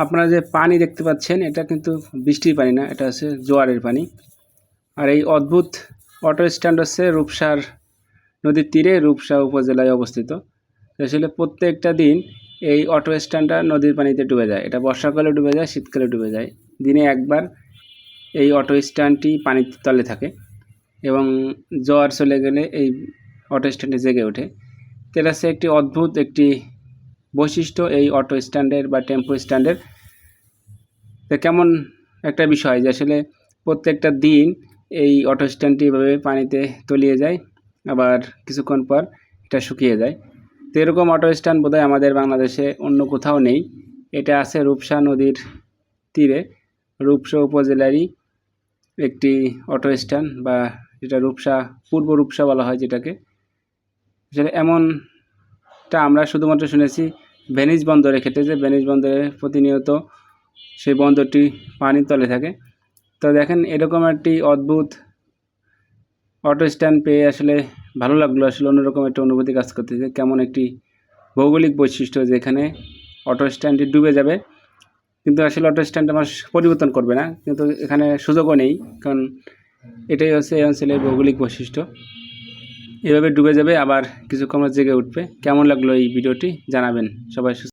আপনারা যে পানি দেখতে পাচ্ছেন, এটা কিন্তু বৃষ্টির পানি না, এটা হচ্ছে জোয়ারের পানি। আর এই অদ্ভুত অটো স্ট্যান্ড হচ্ছে রূপসার নদীর তীরে রূপসা উপজেলায় অবস্থিত। আসলে প্রত্যেকটা দিন এই অটো স্ট্যান্ডটা নদীর পানিতে ডুবে যায়। এটা বর্ষাকালে ডুবে যায়, শীতকালে ডুবে যায়। দিনে একবার এই অটো স্ট্যান্ডটি পানির তলে থাকে এবং জ্বর চলে গেলে এই অটো স্ট্যান্ডে জেগে ওঠে। তো এটা হচ্ছে একটি অদ্ভুত একটি বৈশিষ্ট্য এই অটো স্ট্যান্ডের বা টেম্পো স্ট্যান্ডের তো কেমন একটা বিষয় যে আসলে প্রত্যেকটা দিন এই অটো স্ট্যান্ডটি এভাবে পানিতে তলিয়ে যায়, আবার কিছুক্ষণ পর এটা শুকিয়ে যায়। তো এরকম অটো স্ট্যান্ড বোধহয় আমাদের বাংলাদেশে অন্য কোথাও নেই। এটা আছে রূপসা নদীর তীরে। রূপসা উপজেলারই একটি অটো স্ট্যান্ড বা যেটা রূপসা, পূর্ব রূপসা বলা হয় যেটাকে। আসলে এমনটা আমরা শুধুমাত্র শুনেছি ভেনিস বন্দরের ক্ষেত্রে যে ভেনিস বন্দরে প্রতিনিয়ত সেই বন্দরটি পানির তলে থাকে। তো দেখেন এরকম একটি অদ্ভুত অটো স্ট্যান্ড পেয়ে আসলে ভালো লাগল। আসলে অন্যরকম একটা অনুভূতি কাজ করতেছে। কেমন একটি ভৌগোলিক বৈশিষ্ট্য যেখানে অটো স্ট্যান্ডটি ডুবে যাবে। কিন্তু আসলে অটো স্ট্যান্ড আমার পরিবর্তন করবে না। কিন্তু এখানে সুযোগও নেই। কারণ এটাই হচ্ছে এই অঞ্চলের ভৌগোলিক বৈশিষ্ট্য। এভাবে ডুবে যাবে আবার কিছুক্ষণ জেগে উঠবে। কেমন লাগল এই ভিডিওটি? জানাবেন। সবাই